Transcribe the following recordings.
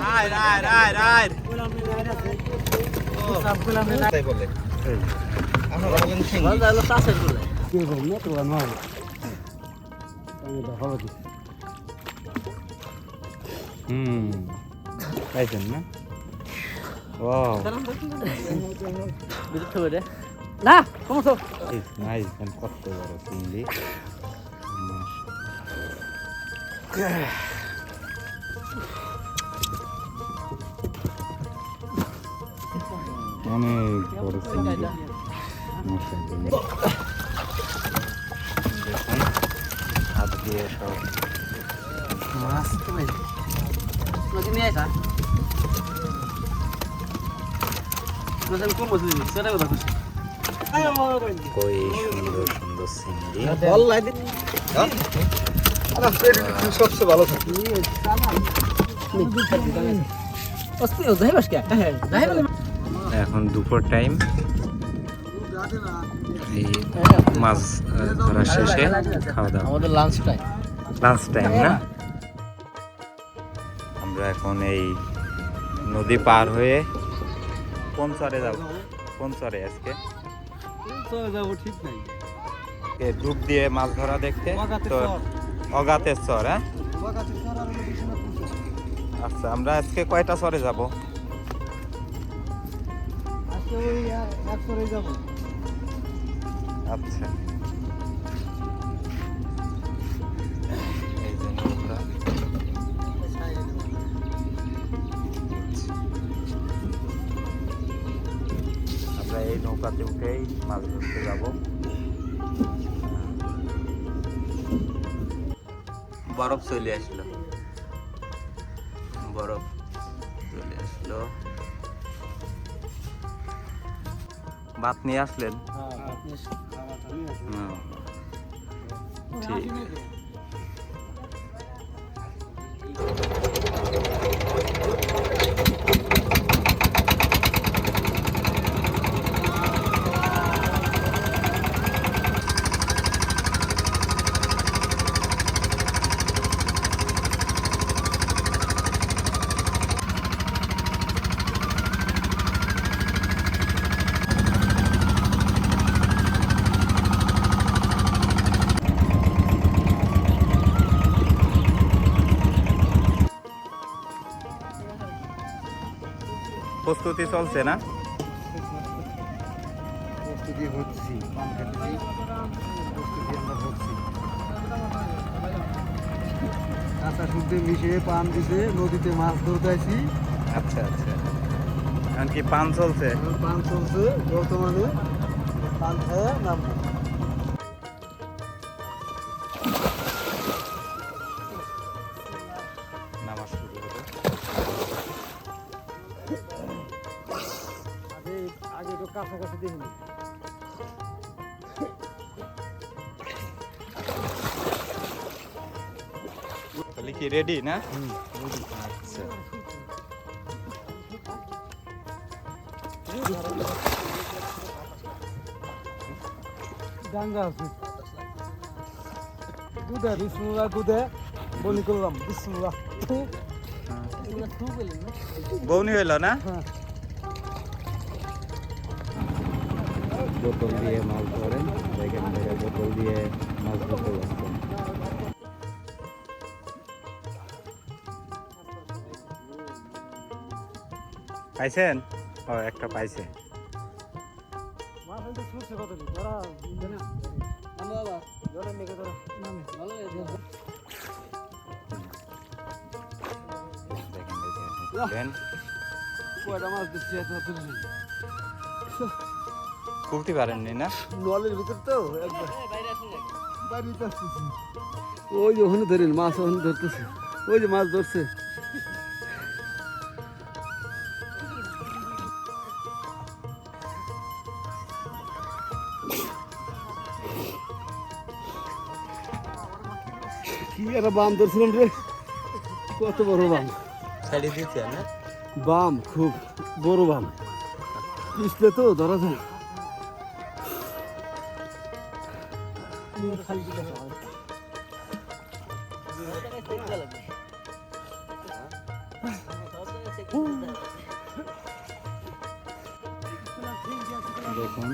রায় রায় রায় রায় তাই বলে আপনারা বলেন শিঙ্গি হুম খাইছেন না ও না কমছো নাইস কত বড় চিংড়ি অনেক বড় চিংড়ি হাত দিয়ে সব মাছ তুমি নদী নিয়ে আসা কই সুন্দর দিন সবচেয়ে ভালো থাকে? এখন দুপুর টাইম এই মাছ ধরা শেষে খাওয়া দাওয়া। আমাদের লাঞ্চ টাইম লাঞ্চ টাইম না? আমরা এখন এই নদী পার হয়ে কোন চরে যাব। কোন চরে আজকে যাব ঠিক নাই। ডুব দিয়ে মাছ ধরা দেখতে? তো অগাতের চর। হ্যাঁ? আচ্ছা আমরা আজকে কয়টা চরে যাব? আজকে ওই এক যাব। আচ্ছা। আমরা এই নৌকাতে উঠেই মাছ ধরতে যাব। বরফ চলে আসলো। নিয়ে আসলেন। প্রস্তুতি চলছে না? প্রস্তুতি হচ্ছি পান প্রস্তুতি আমরা হচ্ছি। কাঁচা শুদ্ধে মিশিয়ে পান দিতে নদীতে মাছ আচ্ছা আচ্ছা। পান চলছে? পান চলছে বর্তমানে পান খায় নামবো কাছাকাছি দেখিনি তাহলে কি রেডি না? আচ্ছা। ডাঙ্গা আছে। দুধে বিসমুল্লাহ দুধে বলি করলাম বিসমুল্লাহ। বৌনি হইল না? হ্যাঁ। বোতল দিয়ে মাছ ধরেন। দেখেন দেখে বোতল দিয়ে মাছ ধরতে পারছেন পাইছেন? ও একটা পাইছে। দেখেন কয়টা মাছ দিচ্ছি? এত তুলতে পারেননি না? নলের ভিতর তো? একবার বাড়িতে আসতেছি ওই যে ওখানে ধরেন মাছ ওখানে ধরতেছে। ওই যে মাছ ধরছে। কি একটা বাম ধরছিলাম রে? কত বড় বাম? ছেড়ে দিচ্ছে না? বাম খুব বড় বাম। পিছলে তো ধরা যায়। lagi. দেখুন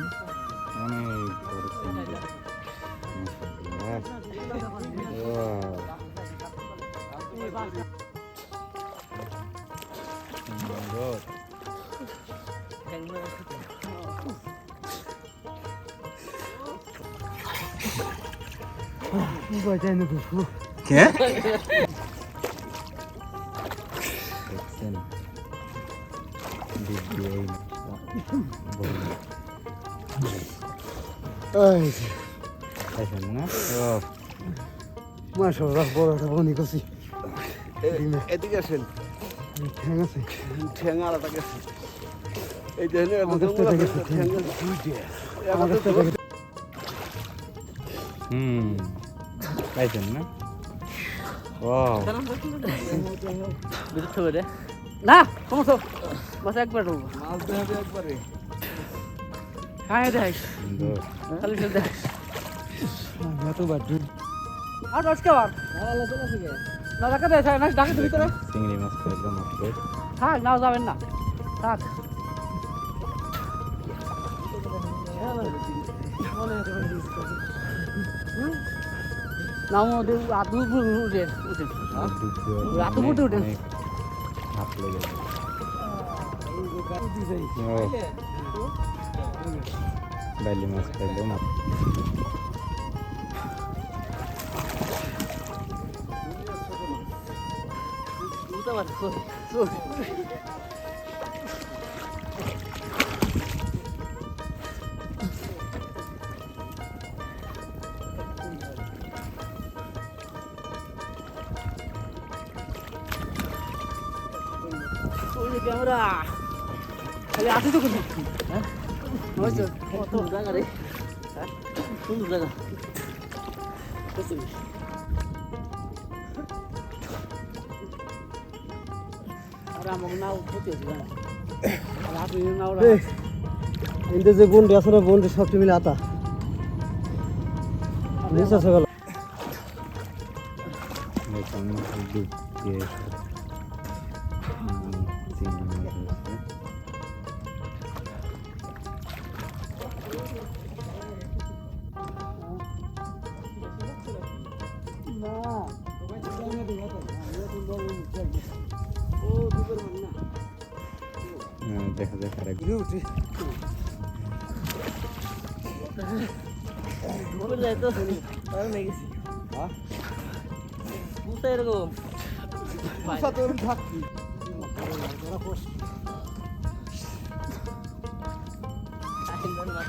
অনেক বড় সুন্দর 이거 이제 누구? 개? খাইছেন না? ও। মাশাআল্লাহ বড় একটা বনি কছি এদিকে আসেন। ঠ্যাং আছে। ঠ্যাং আলাদা গেছে। এই যে হুম। খাইছেন না? না সমস্ত বাস একবার মাছ একবারে। হ্যাঁ দেখ। খালি ফেল দেখ। এত বার আর আজকে আবার না ডাকা দেয় না ডাকা দিবি তোরে চিংড়ি মাছ খাইলাম আজকে থাক নাও যাবেন না। থাক। নাও দে আদু উঠে উঠে। দেওয়ার উঠে উঠে। হাত লেগে যায় ও বাইলি মাছ খাইলো না উঠে পারে এতে যে বোনটি আছে না বোনটি সবটি মিলে আতা নিশ্বাস গেল দেখুন ডুব দেখা যাক আর একবার বলে যায় তো আর নেই গেছি হ্যাঁ? বুঝতে এরকম?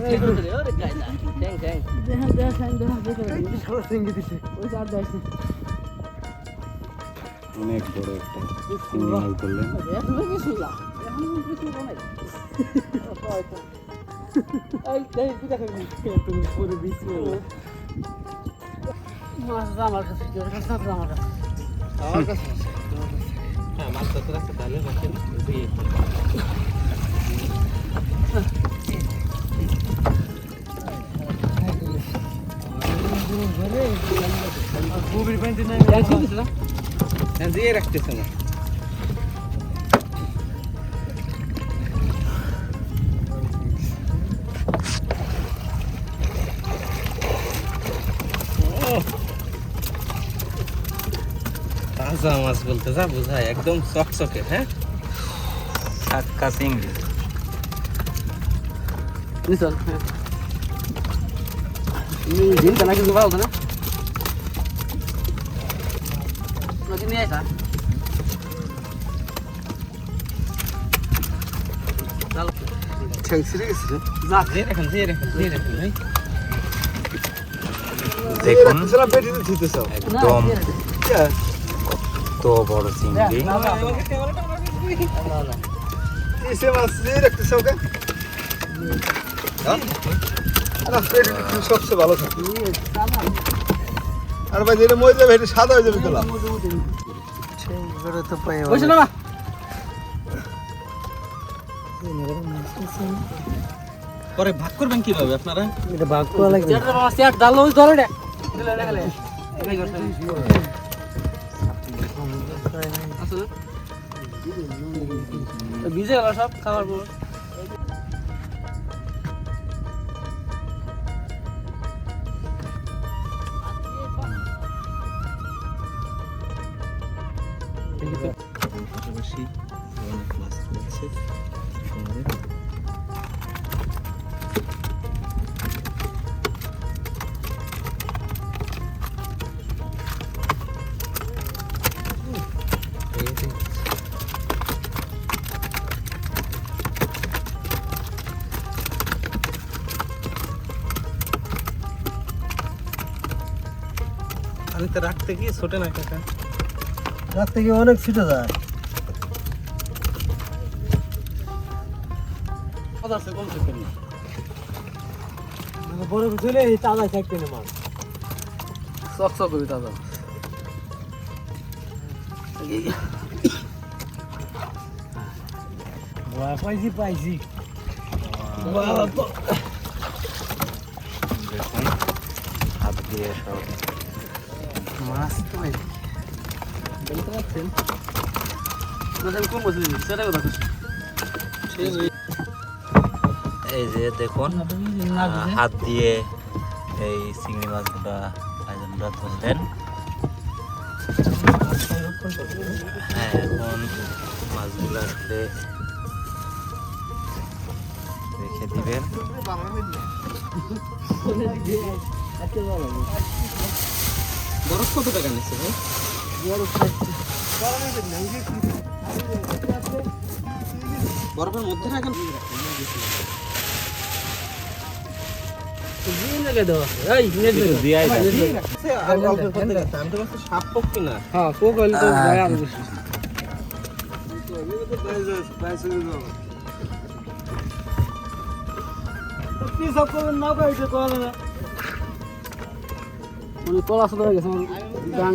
দেখ বড় তো ধরলাম যে যারা কিছু অনেক বড় একটা চিংড়ি মাছ ধরলেন তুমি পুরো বিছলে আমার কাছে আমার কাছে আমার কাছে খুবই পেন্টি নাই দিয়ে রাখতেছে না তাজা মাছ বলতে যা বোঝায় একদম চকচকে হ্যাঁ টাটকা চিংড়ি নিচল হ্যাঁ দিনটা না কিন্তু ভালো না নদী নিয়ে আসা চলো ঠ্যাং ছিঁড়ে গেছে না দিয়ে রাখুন দিয়ে রাখুন দিয়ে রাখুন ভাই দেখুন। সেটা পেটি তো দিতে চাও। একদম কত বড় চিংড়ি। এসে মাছ দিয়ে রাখতে চাও কে? না পেটি তো সবচেয়ে ভালো থাকে। আর ভাই যেটা যাবে সাদা হয়ে যাবে গোলা বসে না পরে ভাগ করবেন কীভাবে আপনারা? এটা ভাগ করা লাগবে। এটা বাবা এক ডাল ওই ধরে রে দিলে দেখালে এই করতে আসলে। ভিজে গেল সব খাবার পর পাশাপাশি অনেক মাছ রয়েছে আমাদের আমি তো রাখতে গিয়ে ছোটে না কাকা রাত থেকে অনেক ছিটে যায়। কম বড় চলে এই তাজা থাকতে না মাছ সক করে দাদা পাইছি পাইছি। হাত দিয়ে সব মাছ তো এই যে দেখুন হাত দিয়ে এই চিংড়ি মাছগুলা ভাইজানরা তুললেন হ্যাঁ এখন মাছগুলো আসলে রেখে দিবেন। বরফ কত টাকা নিচ্ছে ভাই? বরফের মধ্যে রাখেন হ্যাঁ কল না মানে কলা সদা গেছে গান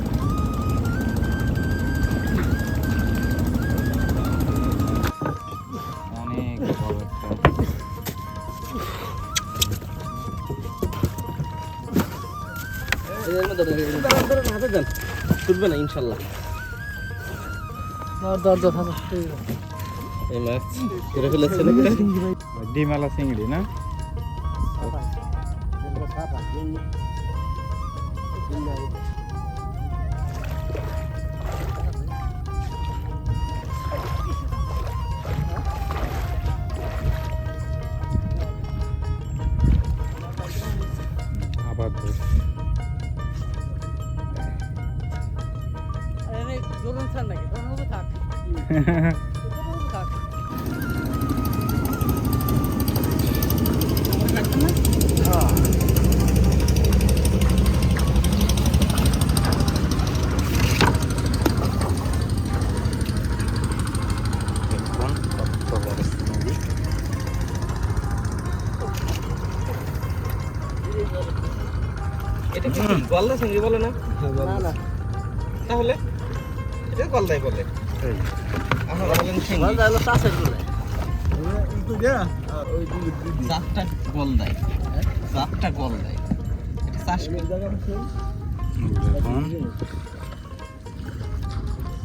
ছুটবে না ইনশাল্লাহ। এই মাছ ধরে ফেলেছে ডিমালা চিংড়ি না? আবার এটা কি গলদা চিংড়ি বলে না? না না। তাহলে? এটা গলদাই বলে। আপনারা বলেন শিঙ্গি ভালো হলো চাষের করে চারটা গলদাই চারটা গলদাই এটা চাষ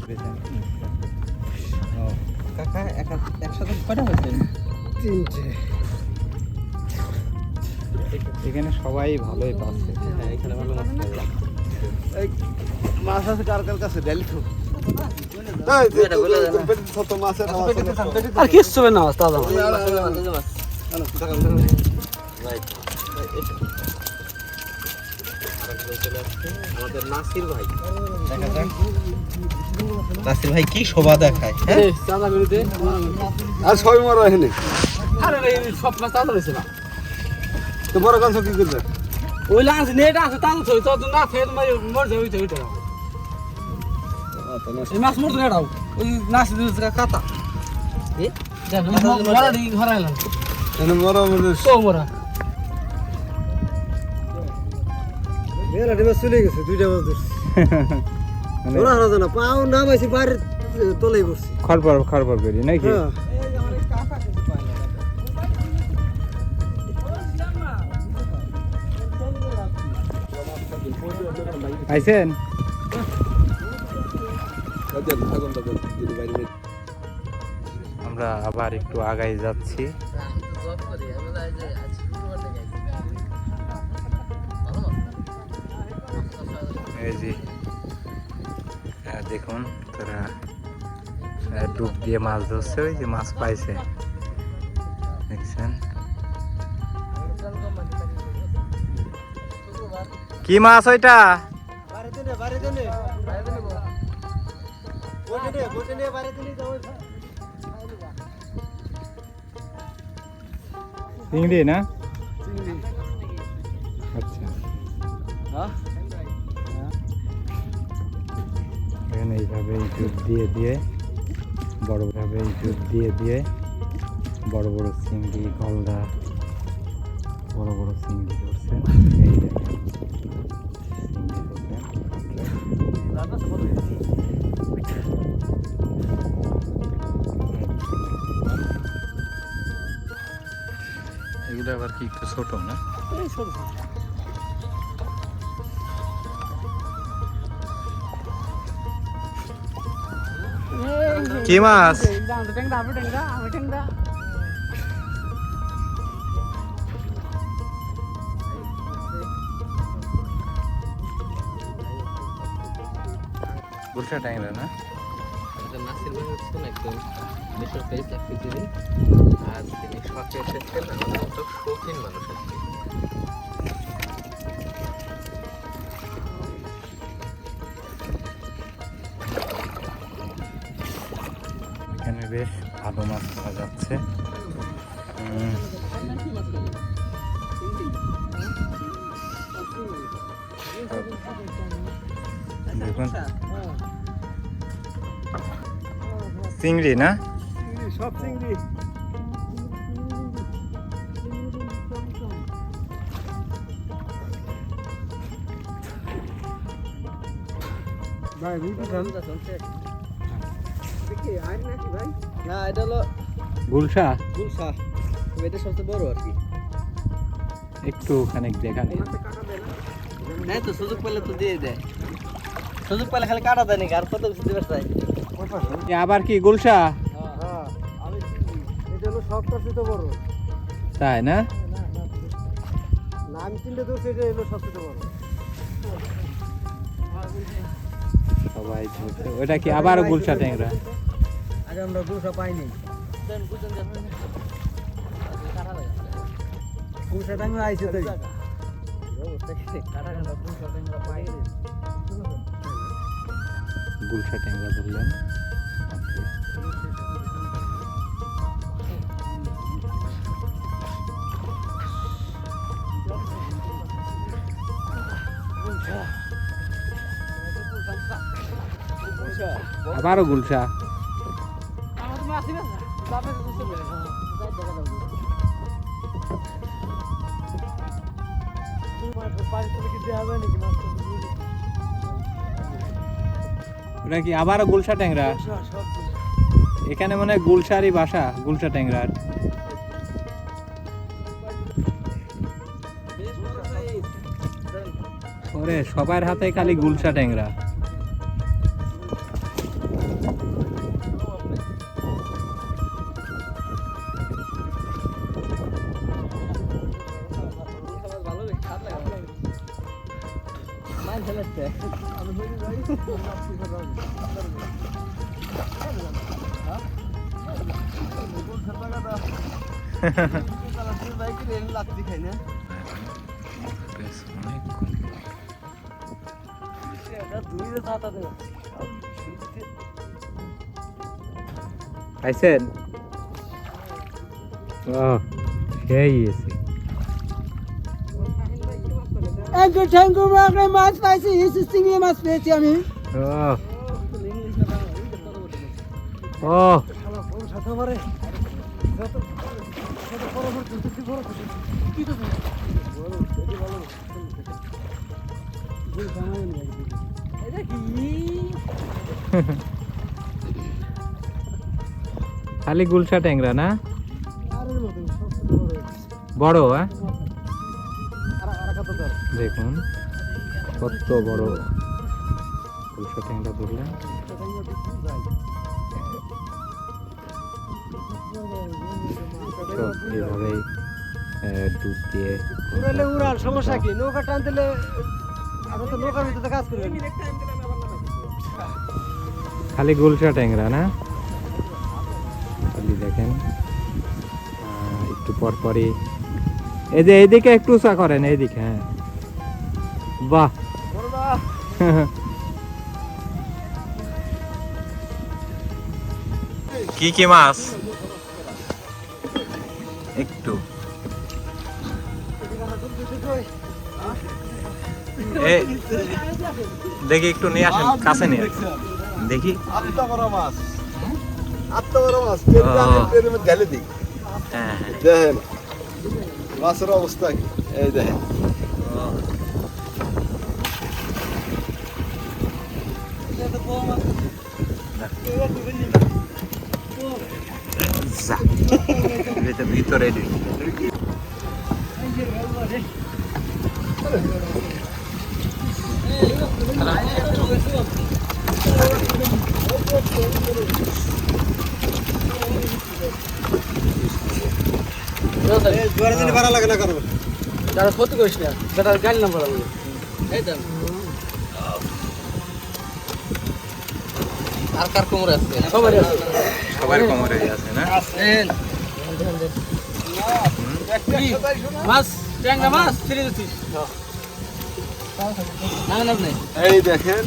দেখুন কাকা একা একসাথে কয়টা হয়েছে? তিনটে। এখানে সবাই ভালোই পাচ্ছে। হ্যাঁ এখানে ভালো মাছ আছে কার কার কাছে। আর কিচ্ছু না দাদা আমাদের নাসির ভাই। নাসির ভাই কি শোভা দেখায় হ্যাঁ? আর ছয় মারা এখানে আরে সব মাছ চাঁদা রয়েছে না তো বড় কাজ কি করবে ওই লাঞ্চ নেট আছে তাও তো তো না ফের মারি মর যাবে ওইটা ওইটা এই মাছ মরতো না ওই নাচ দিস কাতা এ মরা দি ঘরে এলাম এখানে বড় বড় তো মরা মেলা ডিমা চলে গেছে দুইটা মাছ ধরছি ওরা হারা না পাও নামাইছি বাইরে তলেই বসছি খরপর খরপর করি নাকি হ্যাঁ আইছেন আমরা আবার একটু আগাই যাচ্ছি। এই যে আহ, দেখুন তারা আহ, ডুব দিয়ে মাছ ধরছে ওই যে মাছ পাইছে। দেখছেন? কি মাছ ওইটা? চিংড়ি না? আচ্ছা। হ্যাঁ? এখানে এইভাবে ইঁদুর দিয়ে দিয়ে বড়ভাবে ইঁদুর দিয়ে দিয়ে বড় বড় চিংড়ি গলদা বড় বড় চিংড়ি ধরছে। এই দেখেন। ধরছে এগুলো আবার কি একটু ছোট না? কি মাছ? গুলশা ট্যাংরা না? নাসির ভাই হচ্ছেন একজন বেসরকারি চাকরিজীবী। আর তিনি শখে এসেছেন আমাদের মতো শৌখিন মানুষ আর কি। এখানে বেশ ভালো মাছ পাওয়া যাচ্ছে। দেখুন চিংড়ি না? সব চিংড়ি। না এটা হলো গুলশা? গুলশা। এটা সবচেয়ে বড় আর কি। একটু খানিক দেখান। তো সুযোগ পেলে তো দিয়ে দেয়। সুযোগ পেলে খালি কাটা দেয় নাকি? আর কত কিছু দিবে আবার কি গুলশা? হ্যাঁ তাই না? সবাই ওটা কি আবার গুলশা ট্যাংরা? আগে আমরা গুসা পাইনি। টাঙ্গা আইছে তাই। গুলশা ট্যাংরা ধরলেন আবারও গুলশা। আমার তুমি আসিবে না বাপে বুঝতে পেরে ওটা কি আবার গুলশা ট্যাংরা? এখানে মনে হয় গুলশারই বাসা গুলশা ট্যাংরার। ওরে সবার হাতে খালি গুলশা ট্যাংরা। খাইছেন ও সেই এসে এই যে ঠ্যাঙ্গু মাগরে মাছ পাইছি এসে চিংড়ি মাছ পেয়েছি আমি ও ও খালি গুলশা ট্যাংরা না? বড় হ্যাঁ? দেখুন কত বড় গুলশা ট্যাংরা ধরলেন। ডুব দিয়ে উড়ালে উড়াল সমস্যা কি? নৌকা টান দিলে আমরা তো নৌকার ভিতরে কাজ করি খালি গুলশা ট্যাংরা না? খালি দেখেন। একটু পর পরই। এই যে এইদিকে একটু উঁচা করেন এইদিকে হ্যাঁ। বাহ! কি কি মাছ? দেখি একটু নিয়ে আসেন কাছে নিয়ে দেখি। হ্যাঁ হ্যাঁ। দেখেন মাছের অবস্থা এই দেখেন। ভিতরে ভাড়া লাগে না কারও? যারা ক্ষতি করিস না যেটা গাড়ি নাম্বার আমি আর কার কোমরে আছে? সবার কোমরে আছে না? মাছ ট্যাংরা মাছ ছেড়ে দিচ্ছিস আপনি এই দেখেন।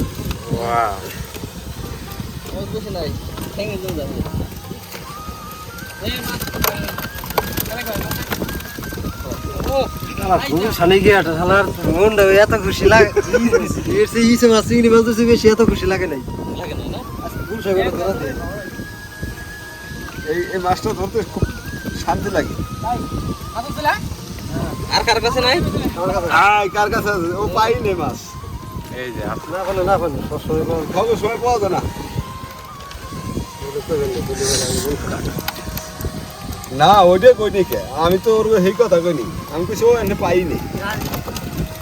এত খুশি লাগে চিংড়ি মাছ বেশি এত খুশি লাগে নাই। দে এই এই মাছটা ধরতে খুব শান্তি লাগে। আর কার কাছে নাই? আয় কার কাছে আছে? ও পাই নেই মাছ। এই যে আপনি না না পারলে সবসময় পাবো। খবর সময় পাওয়া যায় না। না ওইটা কই নি কে? আমি তো ওর সেই কথা কইনি। আমি কিছু এনে পাইনি।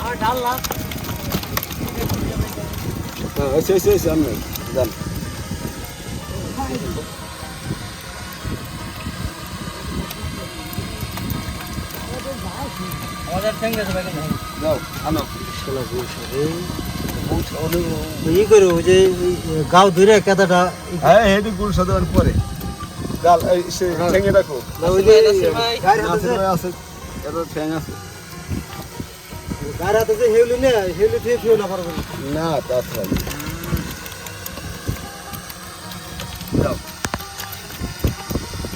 আমার ডাল না হ্যাঁ আমি জান আমাদের ঠেঙ্গে যাবে কেন যাও আনো ই করো ওই যে গাও ধরে কেদাটা হ্যাঁ হেঁটে গুল সাধারণ পরে। সে ঠেঙে রাখো ওই যে আছে। ঠ্যাং আছে। হেউলি না হেউলি না পারব তা হয়।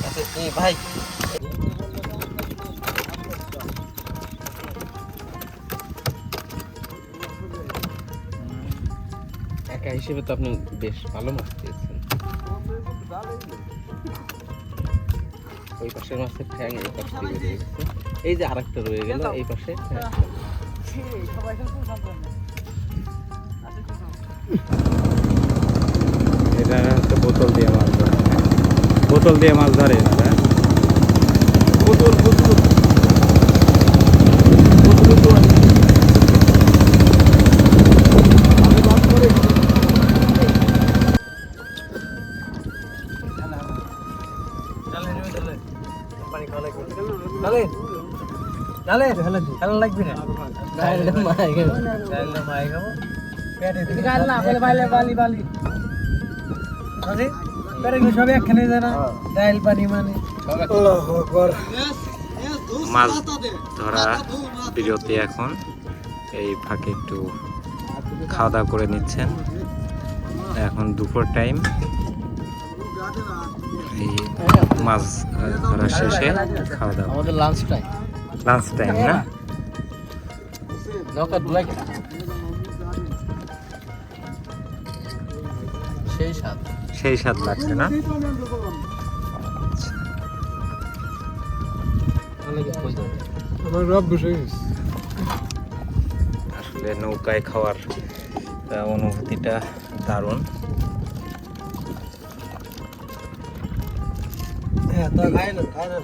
আচ্ছা ভাই হিসেবে তো আপনি বেশ ভালো মাছ পেয়েছেন। ওই পাশের মাছের ঠ্যাং এই পাশে দিয়ে বেরিয়ে গেছে। এই যে আরেকটা রয়ে গেল এই পাশে। এনারা হচ্ছে বোতল দিয়ে মাছ ধরে। বোতল দিয়ে মাছ ধরে এনারা বোতল বোতল মাছ ধরা বিরতি এখন এই ফাঁকে একটু খাওয়া দাওয়া করে নিচ্ছেন। এখন দুপুর টাইম। এই মাছ ধরা শেষে খাওয়া দাওয়া আমাদের লাঞ্চ টাইম লাঞ্চ টাইম না সেই স্বাদ সেই স্বাদ লাগছে না? আসলে নৌকায় খাওয়ার অনুভূতিটা দারুণ। হ্যাঁ তা খাই না খাই না।